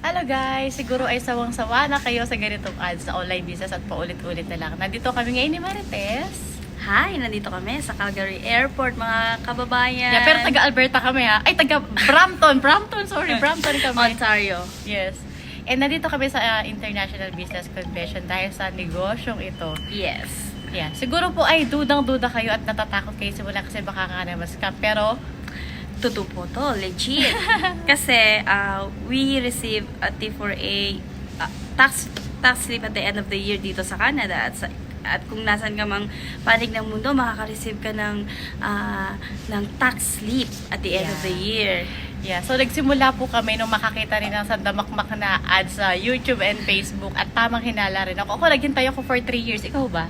Hello guys! Siguro ay sawang-sawa na kayo sa ganitong ads sa online business at paulit-ulit na lang. Nandito kami ngayon ni Marites. Hi, nandito kami sa Calgary Airport, mga kababayan. Yeah, pero taga-Alberta kami ha. Ay, taga Brampton! Brampton! Sorry, Brampton kami. Ontario. Yes. And nandito kami sa ah, International Business Convention dahil sa negosyong ito. Yes. Yeah. Siguro po ay dudang-duda kayo at natatakot kayo simula kasi baka nga naman scam. Pero, Totoo po to, legit. Kasi uh, we receive a T4A uh, tax tax slip at the end of the year dito sa Canada at sa at kung nasan ka mang panig ng mundo, makaka-receive ka ng, ah, ng tax slip at the end of the year. yeah. So, nagsimula po kami nung makakita rin ng sandamakmak na ads sa YouTube and Facebook at tamang hinala rin ako. Ako, naghintay ako for 3 years. Ikaw ba?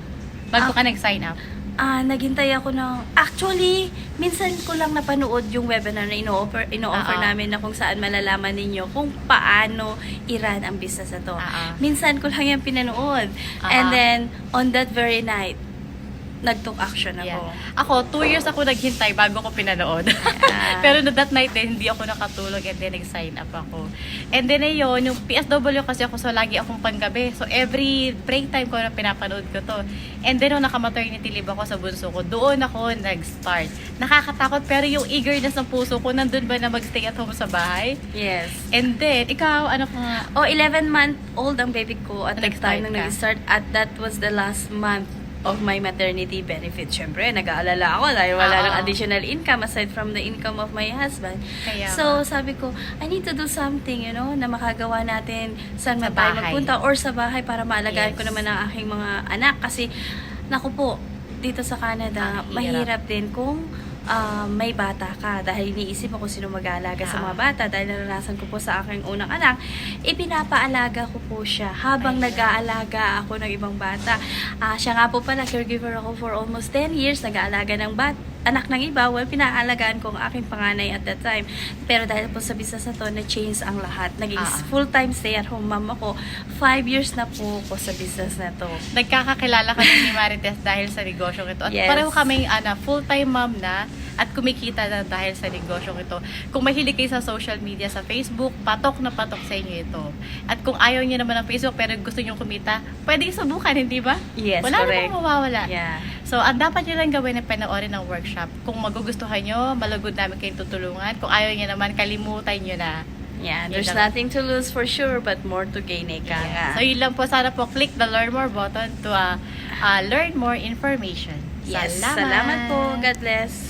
Bago Ah. ka nag-sign up? Ah, naghintay ako ng... Actually, minsan ko lang napanood yung webinar na ino-offer, ino-offer Oo. namin na kung saan malalaman ninyo kung paano i-run ang business na to. Oo. Minsan ko lang yan pinanood. Oo. And then, on that very night, nag-took action ako. Yeah. Ako, 2 years ako naghintay bago ko pinanood. Ah. Pero no, that night din, hindi ako nakatulog and then nag-sign up ako. And then ayun, yung PSW kasi ako, so lagi akong panggabi. So every break time ko na pinapanood ko to. And then nung naka-maternity leave ako sa bunso ko, doon ako nag-start. Nakakatakot pero yung eagerness ng puso ko, nandun ba na mag-stay at home sa bahay? Yes. And then, ikaw, ano ka nga? Oh, 11 month old ang baby ko at Nag-start time nang ka. nag-start at that was the last month of my maternity benefit. Siyempre, nag-aalala ako dahil wala Oo. nang additional income aside from the income of my husband. Kaya so, sabi ko, I need to do something, you know, na makagawa natin saan Sa tayo bahay. magpunta or sa bahay para maalagaan Yes. ko naman ang aking mga anak. Kasi, naku po, dito sa Canada, Ang hirap. mahirap din kung ah, may bata ka dahil iniisip ako sino mag-aalaga sa mga Ah. bata dahil naranasan ko po sa aking unang anak ipinapaalaga ko po siya habang nag-aalaga ako ng ibang bata. Ah, siya nga po pala, caregiver ako for almost 10 years, nag-aalaga ng bat anak ng iba, well, pinaalagaan ko ang aking panganay at that time. Pero dahil po sa business na to, na-change ang lahat. Naging Ah. full-time stay-at-home mom ako. Five years na po ako sa business na to. nagkakakilala kami ni Marites dahil sa negosyong ito. At Yes. pareho kaming ana, full-time mom na at kumikita na dahil sa negosyong ito. Kung mahilig kayo sa social media, sa Facebook, patok na patok sa inyo ito. At kung ayaw niyo naman ng Facebook pero gusto niyo kumita, pwede subukan, hindi ba? Yes, Wala correct. namang mawawala. Yeah. So, ang dapat nyo lang gawin ay panoorin ng workshop. Kung magugustuhan nyo, malagod namin kayong tutulungan. Kung ayaw nyo naman, kalimutan nyo na. Yeah, there's lang. nothing to lose for sure, but more to gain, eka nga. So, yun lang po. Sana po click the learn more button to uh, uh, learn more information. yes, salamat po. God bless.